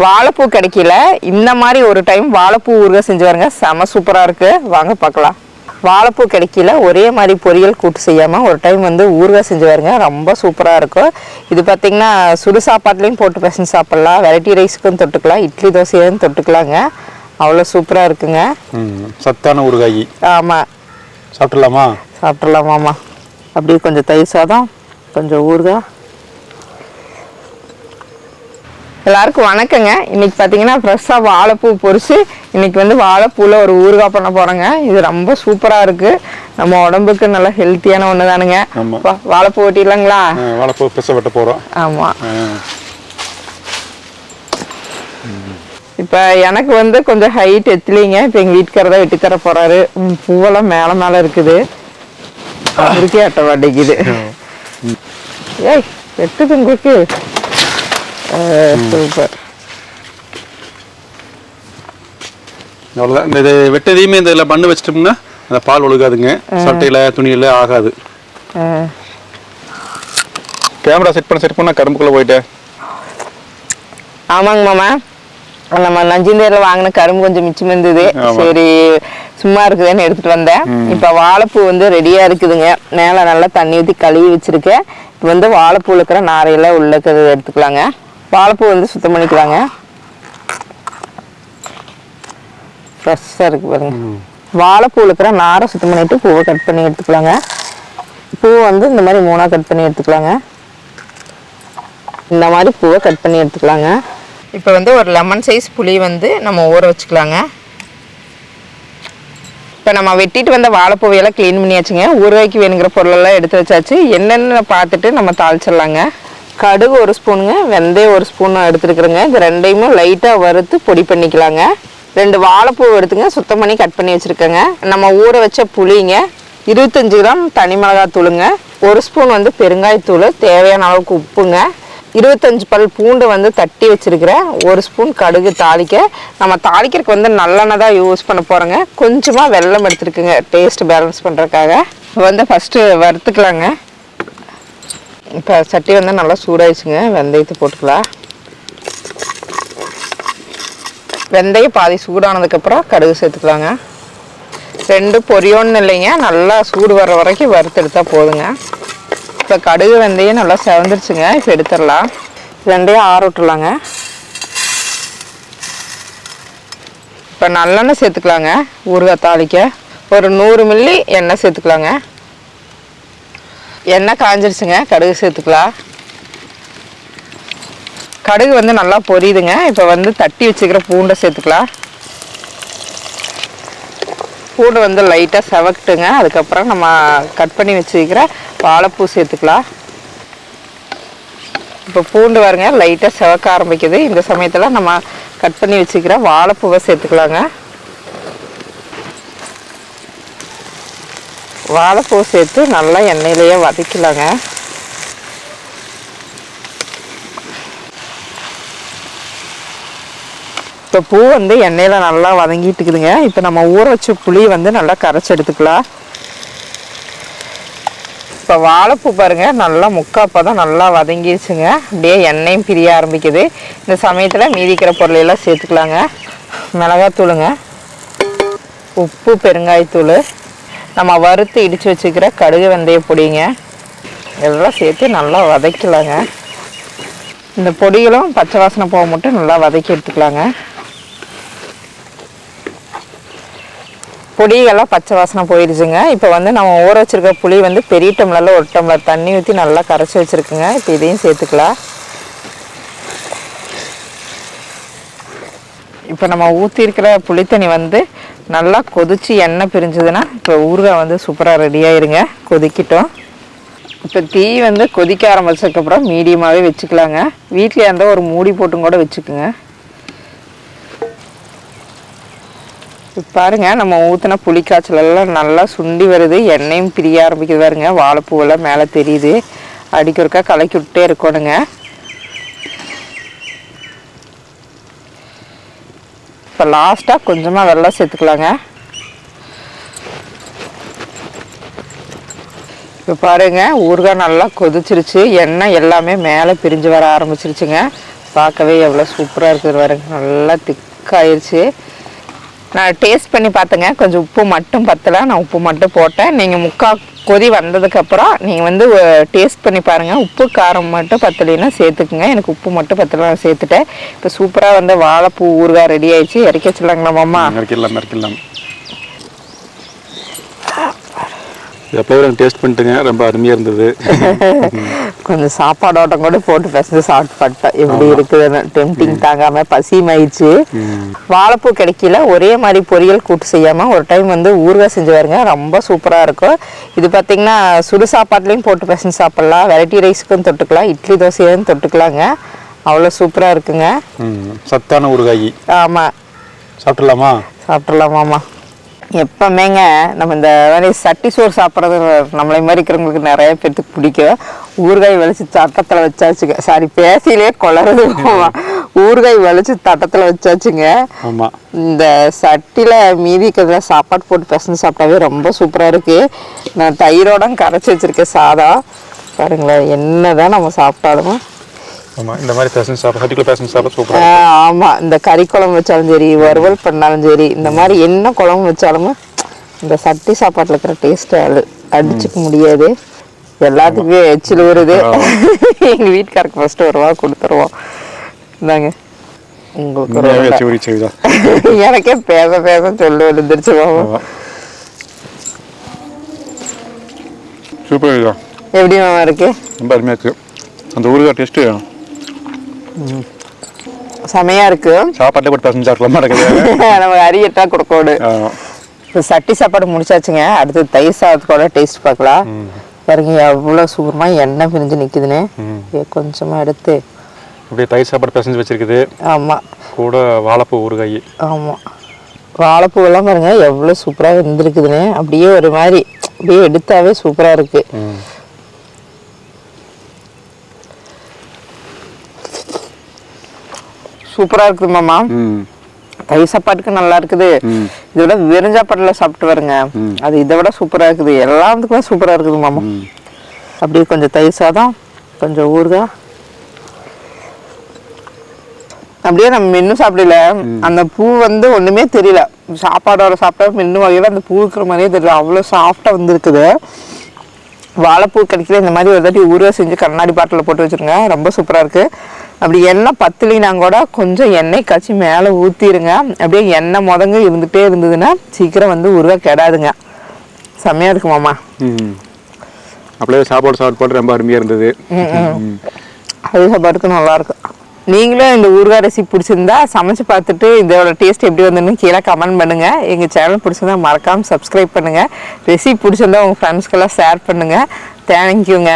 வாழைப்பூ கிடைக்கல. இந்த மாதிரி ஒரு டைம் வாழைப்பூ ஊறுகாய் செஞ்சு பாருங்க. செம சூப்பராக இருக்குது வாங்க பார்க்கலாம். வாழைப்பூ கிடைக்கல. ஒரே மாதிரி பொரியல் கூட்டு செய்யாமல் ஒரு டைம் வந்து ஊறுகாய் செஞ்சு பாருங்க. ரொம்ப சூப்பராக இருக்கும். இது பார்த்தீங்கன்னா சுடு சாப்பாட்லேயும் போட்டு பிசைஞ்சு சாப்பிட்லாம். வெரைட்டி ரைஸுக்கும் தொட்டுக்கலாம். இட்லி தோசையும் தொட்டுக்கலாங்க. அவ்வளோ சூப்பராக இருக்குங்க. சத்தான ஊறுகாய். ஆமாம் சாப்பிட்றலாமா சாப்பிட்றலாமாம்மா அப்படியே கொஞ்சம் தயிர் சாதம் கொஞ்சம் ஊறுகாய். எல்லாருக்கும் வணக்கங்க. இன்னைக்கு பார்த்தீங்கன்னா ஃப்ரெஷ்ஷாக வாழைப்பூ பொரிச்சு இன்னைக்கு வந்து வாழைப்பூவில் ஒரு ஊறுகாய் பண்ண போகிறோங்க இது ரொம்ப சூப்பராக இருக்குது நம்ம உடம்புக்கு நல்ல ஹெல்த்தியான ஒன்று தானுங்க வாழைப்பூ வெட்டிடலாங்களா? ஆ, வாழைப்பூ பிச வெட்ட போகிறோம் ஆமாம் இப்போ எனக்கு வந்து கொஞ்சம் ஹைட் எத்தலிங்க. இப்போ எங்கள் வீட்டுக்காரர் தான் வெட்டி தர போகிறாரு பூவெல்லாம் மேலே மேலே இருக்குது. அவருக்கே அட்ட மாட்டேங்குது ஏய் வெட்டுது உங்களுக்கு. சூப்பர் அவ்வளோதான் இந்த இது வெட்டதையுமே இந்த இதில் பண்ணு வச்சிட்டோம்னா அந்த பால் ஒழுகாதுங்க. சட்டையில் துணியில் ஆகாது. கேமரா செட் பண்ண செட் பண்ண கரும்புக்குள்ளே போயிட்டேன் ஆமாங்க மாமா. நம்ம நஞ்சிந்தேரில் வாங்கின கரும்பு கொஞ்சம் மிச்சம் இருந்தது. சரி சும்மா இருக்குதுன்னு எடுத்துட்டு வந்தேன். இப்போ வாழைப்பூ வந்து ரெடியாக இருக்குதுங்க. மேலே நல்லா தண்ணி ஊற்றி கழுவி வச்சிருக்கேன். இப்போ வந்து வாழைப்பூவில் இருக்கிற நாரையெல்லாம் உள்ள இருக்கிறத எடுத்துக்கலாங்க. வாழைப்பூ வந்து சுத்தம் பண்ணிக்கலாங்க. ஃப்ரெஷ்ஷாக இருக்கு பாருங்க. வாழைப்பூவில் இருக்கிற நாரை சுத்தம் பண்ணிட்டு பூவை கட் பண்ணி எடுத்துக்கலாங்க. பூ வந்து இந்த மாதிரி மூணாக கட் பண்ணி எடுத்துக்கலாங்க. இந்த மாதிரி பூவை கட் பண்ணி எடுத்துக்கலாங்க. இப்போ வந்து ஒரு லெமன் சைஸ் புளி வந்து நம்ம ஊற வச்சுக்கலாங்க. இப்போ நம்ம வெட்டிட்டு வந்த வாழைப்பூவையெல்லாம் க்ளீன் பண்ணியாச்சுங்க. ஊறுகாய்க்கு வேணுங்கிற பொருளெல்லாம் எடுத்து வச்சாச்சு. என்னென்னு பார்த்துட்டு நம்ம தாளிச்சிடலாங்க. கடுகு ஒரு ஸ்பூனுங்க வெந்தயம் ஒரு ஸ்பூன் எடுத்துருக்குறேங்க. இது ரெண்டையுமே லைட்டாக வறுத்து பொடி பண்ணிக்கலாங்க. ரெண்டு வாழைப்பூ எடுத்துங்க சுத்தம் பண்ணி கட் பண்ணி வச்சுருக்கேங்க. நம்ம ஊற வச்ச புளிங்க இருபத்தஞ்சு கிராம் தனி மிளகாத்தூளுங்க ஒரு ஸ்பூன் வந்து பெருங்காயத்தூள் தேவையான அளவுக்கு உப்புங்க இருபத்தஞ்சு பல் பூண்டு வந்து தட்டி வச்சுருக்கிறேன். ஒரு ஸ்பூன் கடுகு தாளிக்க. நம்ம தாளிக்கிறதுக்கு வந்து நல்லெண்ணெய் தான் யூஸ் பண்ண போகிறோங்க கொஞ்சமாக வெல்லம் எடுத்துருக்குங்க டேஸ்ட் பேலன்ஸ் பண்ணுறதுக்காக வந்து ஃபஸ்ட்டு வறுத்துக்கலாங்க. இப்போ சட்டி வந்து நல்லா சூடாயிடுச்சுங்க. வெந்தயத்தை போட்டுக்கலாம். வெந்தயம் பாதி சூடானதுக்கப்புறம் கடுகு சேர்த்துக்கலாங்க. ரெண்டு பொரியோன்னு இல்லைங்க. நல்லா சூடு வர்ற வரைக்கும் வறுத்தெடுத்தால் போதுங்க. இப்போ கடுகு வெந்தயம் நல்லா செவந்துருச்சுங்க. இப்போ எடுத்துடலாம். வெந்தயம் ஆற விட்டுலாங்க இப்போ நல்லெண்ணெய் சேர்த்துக்கலாங்க. ஊறுகாய் தாளிக்க. ஒரு நூறு மில்லி எண்ணெய் சேர்த்துக்கலாங்க. எண்ணெய் காஞ்சிருச்சுங்க. கடுகு சேர்த்துக்கலாம். கடுகு வந்து நல்லா பொரியுதுங்க. இப்போ வந்து தட்டி வச்சுக்கிற பூண்டை சேர்த்துக்கலாம். பூண்டு வந்து லைட்டாக செவக்கட்டுங்க. அதுக்கப்புறம் நம்ம கட் பண்ணி வச்சுக்கிற வாழைப்பூ சேர்த்துக்கலாம். இப்போ பூண்டு பாருங்க லைட்டாக செவக்க ஆரம்பிக்குது. இந்த சமயத்தில் நம்ம கட் பண்ணி வச்சுக்கிற வாழைப்பூவை சேர்த்துக்கலாங்க. வாழைப்பூ சேர்த்து நல்லா எண்ணெயிலேயே வதக்கலாங்க. இப்போ பூ வந்து எண்ணெயில் நல்லா வதங்கிட்டு இருக்குதுங்க. இப்போ நம்ம ஊற வச்ச புளி வந்து நல்லா கரைச்சி எடுத்துக்கலாம். இப்போ வாழைப்பூ பாருங்க நல்லா முக்காப்பா தான் நல்லா வதங்கிடுச்சுங்க அப்படியே எண்ணெயும் பிரிய ஆரம்பிக்குது. இந்த சமயத்தில் மீதிக்கிற பொருளையெல்லாம் சேர்த்துக்கலாங்க. மிளகாத்தூளுங்க. உப்பு பெருங்காயத்தூள். நம்ம வறுத்து இடித்து வச்சுக்கிற கடுகு வெந்தய பொடிங்க. இதெல்லாம் சேர்த்து நல்லா வதக்கலாங்க இந்த பொடிகளும் பச்சை வாசனை போக மட்டும் நல்லா வதக்கி எடுத்துக்கலாங்க. பொடியெல்லாம் பச்சை வாசனை போயிடுச்சுங்க. இப்போ வந்து நம்ம ஊற வச்சிருக்க புளி வந்து பெரிய டம்ளரில் ஒரு டம்ளர் தண்ணி ஊற்றி நல்லா கரைச்சி வச்சுருக்குங்க. இப்போ இதையும் சேர்த்துக்கலாம். இப்போ நம்ம ஊற்றிருக்கிற புளித்தண்ணி வந்து நல்லா கொதிச்சு எண்ணெய் பிரிஞ்சுதுன்னா இப்போ ஊறுகாய் வந்து சூப்பராக ரெடியாயிருங்க கொதிக்கிட்டோம். இப்போ தீ வந்து கொதிக்க ஆரம்பிச்சதுக்கப்புறம் மீடியமாகவே வச்சுக்கலாங்க. வீட்டில் இருந்தால் ஒரு மூடி போட்டும் கூட வச்சுக்குங்க. பாருங்கள் நம்ம ஊற்றின புளிக்காய்ச்சலெல்லாம் நல்லா சுண்டி வருது. எண்ணெயும் பிரிய ஆரம்பிக்குது பாருங்க. வாழைப்பூவெல்லாம் மேலே தெரியுது. அடிக்கிறக்கா கலக்கி விட்டே இருக்கணுங்க. இப்போ லாஸ்ட்டாக கொஞ்சமாக வெள்ளம் சேர்த்துக்கலாங்க. இப்போ பாருங்க ஊறுகாய் நல்லா கொதிச்சிருச்சு. எண்ணெய் எல்லாமே மேலே பிரிஞ்சு வர ஆரம்பிச்சிருச்சுங்க. பார்க்கவே எவ்வளோ சூப்பராக இருக்குது பாருங்க. நல்லா திக்காயிருச்சு நான் டேஸ்ட் பண்ணி பார்த்தேங்க. கொஞ்சம் உப்பு மட்டும் பத்தலை. நான் உப்பு மட்டும் போட்டேன். நீங்கள் முக்கால் கொதி வந்ததுக்கப்புறம் நீங்கள் வந்து டேஸ்ட் பண்ணி பாருங்கள் உப்பு காரம் மட்டும் பத்தலைன்னா சேர்த்துக்குங்க. எனக்கு உப்பு மட்டும் பத்தலை நான் சேர்த்துட்டேன். இப்போ சூப்பராக வந்து வாழைப்பூ ஊறுகாய் ரெடி ஆயிடுச்சு. இறக்கி வச்சிடலாங்களா மாமா? இறக்கிடலாம் இறக்கிடலாம். எப்போவே டேஸ்ட் பண்ணிட்டுங்க. ரொம்ப அருமையாக இருந்தது. கொஞ்சம் சாப்பாடோட்டம் கூட போட்டு பிசைஞ்சு சாப்பிட்டு எப்படி இருக்குதுன்னு டெம்டிங் தாங்காம பசியுமாயிடுச்சு வாழைப்பூ கிடைக்கல. ஒரே மாதிரி பொரியல் கூட்டு செய்யாம ஒரு டைம் வந்து ஊறுகாய் செஞ்சு பாருங்க. ரொம்ப சூப்பரா இருக்கும். இது பார்த்தீங்கன்னா சுடு சாப்பாட்டுலையும் போட்டு பிசைஞ்சு சாப்பிடலாம். வெரைட்டி ரைஸுக்கும் தொட்டுக்கலாம். இட்லி தோசையும் தொட்டுக்கலாங்க. அவ்வளோ சூப்பரா இருக்குங்க. சத்தான ஊறுகாய். ஆமா. சாப்பிடலாமா? சாப்பிட்றலாமாம்மா எப்பவுமேங்க நம்ம இந்த மாதிரி சட்டி சோறு சாப்பிட்றது நம்மளை மாதிரி இருக்கிறவங்களுக்கு நிறைய பேர்த்துக்கு பிடிக்கும். ஊறுகாய் வலிச்சு தட்டத்தில் வச்சாச்சுங்க. சாரி பேசியிலே கொளறது ஊறுகாய் வலிச்சு தட்டத்தில் வச்சாச்சுங்க. இந்த சட்டியில் மீதி இருக்கிறதுல சாப்பாடு போட்டு பிசைஞ்சு சாப்பிட்டாவே ரொம்ப சூப்பராக இருக்குது நான் தயிரோட கரைச்சி வச்சுருக்கேன் சாதம் பாருங்களேன் என்னதான் நம்ம சாப்பிட்டாலும். ஆமாம் இந்த மாதிரி பேசன் சாப்பிட சட்டிக்குள்ள பேசன் சாப்பிட சூப்பராக ஆஹ் ஆமா இந்த கறி குழம்பு வச்சாலும் சரி வறுவல் பண்ணாலும் சரி இந்த மாதிரி என்ன குழம்பு வச்சாலும் இந்த சட்டி சாப்பாட்டுல இருக்கிற டேஸ்ட் அடிச்சுக்க முடியாது. எல்லாத்துக்குமே எச்சில் வருது எங்க வீட்டுக்காரருக்கு ஃபர்ஸ்ட் ஒரு ரூபா கொடுத்துருவோம். இந்தாங்க. உங்களுக்கு எனக்கே பேச பேச சொல்லு விழுந்துருச்சு பாவம். ஆமாம் சூப்பர் எப்படி மாமா இருக்கு? ரொம்ப அருமையாக இருக்குது அந்த ஊறுகாய் டேஸ்ட்டு செமையா இருக்கு. சாப்பாட்டில் போட்டு பேசன் சாப்பிடலாமா இருக்குது நம்ம அரியட்டா கொடுக்கோடு. ஆமாம் இப்போ சட்டி சாப்பாடு முடிச்சாச்சுங்க. அடுத்து தயிர் சாதத்தோட டேஸ்ட் பார்க்கலாம். பாருங்க எவ்வளோ சூப்பரமா எண்ணெய் பிரிஞ்சு நிற்குதுன்னு ம். கொஞ்சமா எடுத்து. அப்படியே தயிர் சாப்பாடு பேசஞ்சு வச்சிருக்குது. ஆமா. கூட வாழைப்பூ ஊறுகாய். ஆமா. வாழைப்பூவெல்லாம் பாருங்க எவ்வளோ சூப்பராக வெந்திருக்குதுன்னு. அப்படியே ஒரு மாதிரி அப்படியே எடுத்தாவே சூப்பரா இருக்கு. சூப்பரா இருக்குது மாமா. தயிர் சாப்பாட்டுக்கு நல்லா இருக்குது. இதை விட வெறும் சாப்பாடுல சாப்பிட்டு வருங்க. அது இதை விட சூப்பரா இருக்குது. எல்லாத்துக்குமே சூப்பரா இருக்குது மாமா. அப்படியே கொஞ்சம் தயிர் சாதம் கொஞ்சம் ஊறுகாய். அப்படியே நம்ம மென்னு சாப்பிடல. அந்த பூ வந்து ஒண்ணுமே தெரியல. சாப்பாடோட சாப்பிட்டா மென்னு வகையில அந்த பூ இருக்கிற மாதிரியே தெரியல. அவ்வளோ சாஃப்டா வந்துருக்குது. வாழைப்பூ கிடைக்கல. இந்த மாதிரி ஒரு தாட்டி ஊறுகாய் செஞ்சு கண்ணாடி பாட்டில் போட்டு வச்சிருங்க. ரொம்ப சூப்பரா இருக்கு. அப்படி எண்ணெய் பத்தலினா கூட கொஞ்சம் எண்ணெய் காய்ச்சி மேலே ஊற்றிடுங்க அப்படியே எண்ணெய் முதங்க இருந்துகிட்டே இருந்ததுன்னா சீக்கிரம் வந்து ஊறுகாய் கெடாதுங்க. செம்மையா இருக்கு மாமா. ம் அப்படியே சாப்பாடு சாப்பிட்டு போட்டு ரொம்ப அருமையாக இருந்தது. அது சாப்பாட்டுக்கு நல்லா இருக்கும் நீங்களும் இந்த ஊறுகாய் ரெசிபி பிடிச்சிருந்தா சமைச்சு பார்த்துட்டு இதோட டேஸ்ட் எப்படி வந்ததுன்னு கீழே கமெண்ட் பண்ணுங்க. எங்க சேனல் பிடிச்சிருந்தா மறக்காம சப்ஸ்கிரைப் பண்ணுங்க. ரெசிபி பிடிச்சிருந்தா உங்க ஃப்ரெண்ட்ஸ்க்கெல்லாம் ஷேர் பண்ணுங்க. தேங்க்யூங்க